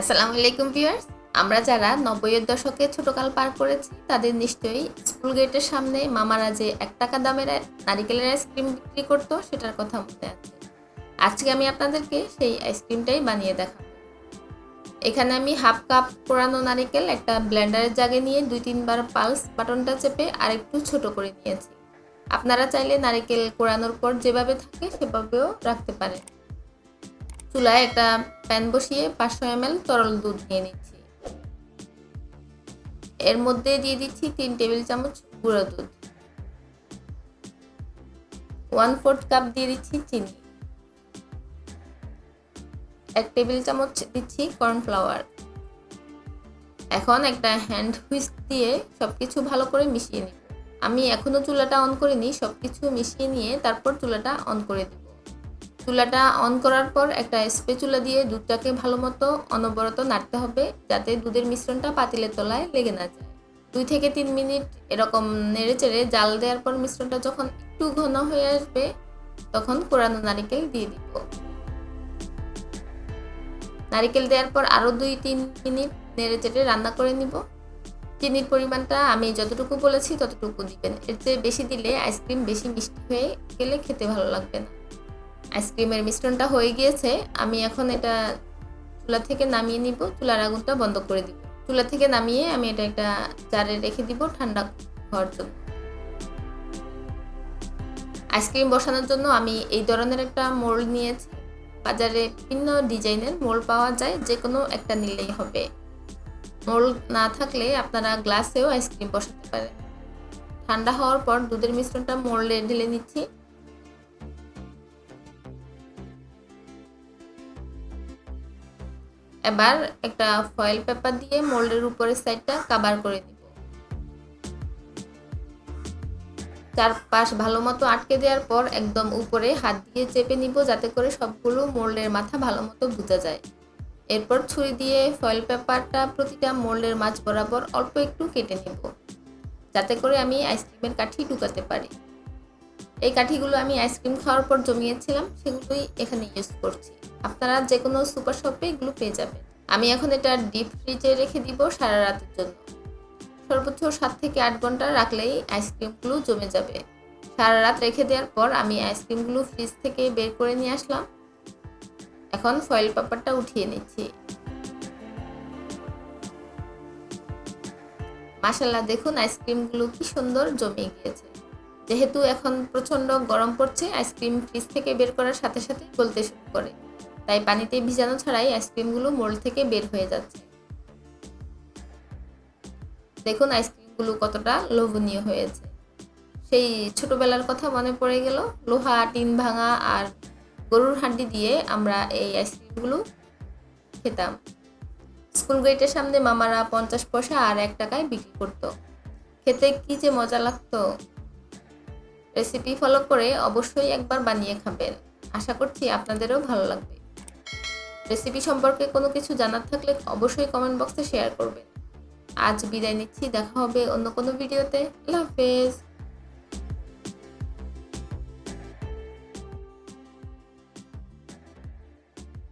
আসসালামু আলাইকুম ভিউয়ার্স। আমরা যারা নব্বইয়ের দশকে ছোটকাল পার করেছি, তাদের নিশ্চয়ই স্কুল গেটের সামনে মামারা যে এক টাকা দামের নারিকেলের আইসক্রিম বিক্রি করতো, সেটার কথা মনে আছে। আজকে আমি আপনাদেরকে সেই আইসক্রিমটাই বানিয়ে দেখাবো। এখানে আমি হাফ কাপ পোড়ানো নারিকেল, একটা ব্লেন্ডারের জাগে নিয়ে দুই তিনবার পালস বাটনটা চেপে আর একটু ছোট করে নিয়েছি। আপনারা চাইলে নারিকেল কোড়ানোর পর যেভাবে থাকে, সেভাবেও রাখতে পারেন। চুলায় একটা প্যান বসিয়ে পাঁচশো এম তরল দুধ নিয়ে নিচ্ছি। এর মধ্যে দিয়ে দিচ্ছি তিন টেবিল চামচ গুঁড়ো দুধ। ওয়ান ফোর্থ কাপ দিয়ে দিচ্ছি চিনি। এক টেবিল চামচ দিচ্ছি কর্নফ্লাওয়ার। এখন একটা হ্যান্ড হুইস্ক দিয়ে সবকিছু ভালো করে মিশিয়ে নিব। আমি এখনও চুলাটা অন করিনি, সবকিছু মিশিয়ে নিয়ে তারপর চুলাটা অন করে দিব। চুলাটা অন করার পর একটা স্পেচুলা দিয়ে দুধটাকে ভালো মতো অনবরত নাড়তে হবে যাতে দুধের মিশ্রণটা পাতিলের তলায় লেগে না যায়। দুই থেকে তিন মিনিট এরকম নেড়ে চেড়ে জাল দেওয়ার পর মিশ্রণটা যখন একটু ঘন হয়ে আসবে, তখন কোরানো নারিকেল দিয়ে দিব। নারিকেল দেওয়ার পর আরও দুই তিন মিনিট নেড়ে চেড়ে রান্না করে নিব। চিনির পরিমাণটা আমি যতটুকু বলেছি ততটুকু দিবেন। এর চেয়ে বেশি দিলে আইসক্রিম বেশি মিষ্টি হয়ে গেলে খেতে ভালো লাগবে না। আইসক্রিমের মিশ্রণটা হয়ে গিয়েছে, আমি এখন এটা চুলা থেকে নামিয়ে নিব। চুলার আগুনটা বন্ধ করে দিব। চুলা থেকে নামিয়ে আমি এটা একটা জারে রেখে দিব ঠান্ডা হওয়ার জন্য। আইসক্রিম বসানোর জন্য আমি এই ধরনের একটা মোল্ড নিয়েছি। বাজারে বিভিন্ন ডিজাইনের মোল্ড পাওয়া যায় যে কোনো একটা নিলেই হবে। মোল্ড না থাকলে আপনারা গ্লাসেও আইসক্রিম বসাতে পারেন। ঠান্ডা হওয়ার পর দুধের মিশ্রণটা মোল্ডে ঢেলে নিচ্ছি। এবার একটা ফয়েল পেপার দিয়ে মোল্ডের উপরের সাইডটা কাভার করে দিব। চারপাশ ভালো মতো আটকে দেওয়ার পর একদম উপরে হাত দিয়ে চেপে নিব যাতে করে সবগুলো মোল্ডের মাথা ভালো মতো বোঝা যায়। এরপর ছুরি দিয়ে ফয়েল পেপারটা প্রতিটা মোল্ডের মাছ বরাবর অল্প একটু কেটে নেব, যাতে করে আমি আইসক্রিমের কাঠি ঢুকাতে পারি। এই কাঠিগুলো আমি আইসক্রিম খাওয়ার পর জমিয়েছিলাম, সেগুলোই এখানে ইউজ করছি। আপনারা যে কোনো সুপার শপে এগুলো পেয়ে যাবেন। আমি এখন এটা ডিপ ফ্রিজে রেখে দিব সারা রাতের জন্য। সর্বোচ্চ সাত থেকে আট ঘণ্টা রাখলেই আইসক্রিমগুলো জমে যাবে। সারা রাত রেখে দেওয়ার পর আমি আইসক্রিমগুলো ফ্রিজ থেকে বের করে নিয়ে আসলাম। এখন ফয়েল পেপারটা উঠিয়ে নিচ্ছি। মাসাল্লাহ দেখুন আইসক্রিমগুলো কি সুন্দর জমে গিয়েছে। যেহেতু এখন প্রচণ্ড গরম পড়ছে আইসক্রিম ফ্রিজ থেকে বের করার সাথে সাথে গলতে শুরু করে। তাই পানিতে ভিজানো ছাড়াই আইসক্রিমগুলো মোল্ড থেকে বের হয়ে যাচ্ছে। দেখুন আইসক্রিমগুলো কতটা লোভনীয় হয়েছে। সেই ছোটবেলার কথা মনে পড়ে গেল, লোহা, টিন ভাঙা আর গরুর হাড্ডি দিয়ে আমরা এই আইসক্রিমগুলো খেতাম। স্কুল গেটের সামনে মামারা পঞ্চাশ পয়সা আর এক টাকায় বিক্রি করতো। খেতে কি যে মজা লাগতো। রেসিপি ফলো করে অবশ্যই একবার বানিয়ে খাবেন। আশা করছি আপনাদেরও ভালো লাগবে। রেসিপি সম্পর্কে কোনো কিছু জানার থাকলে অবশ্যই কমেন্ট বক্সে শেয়ার করবেন। আজ বিদায় নিচ্ছি, দেখা হবে অন্য কোনো ভিডিওতে আল্লাহ হাফেজ।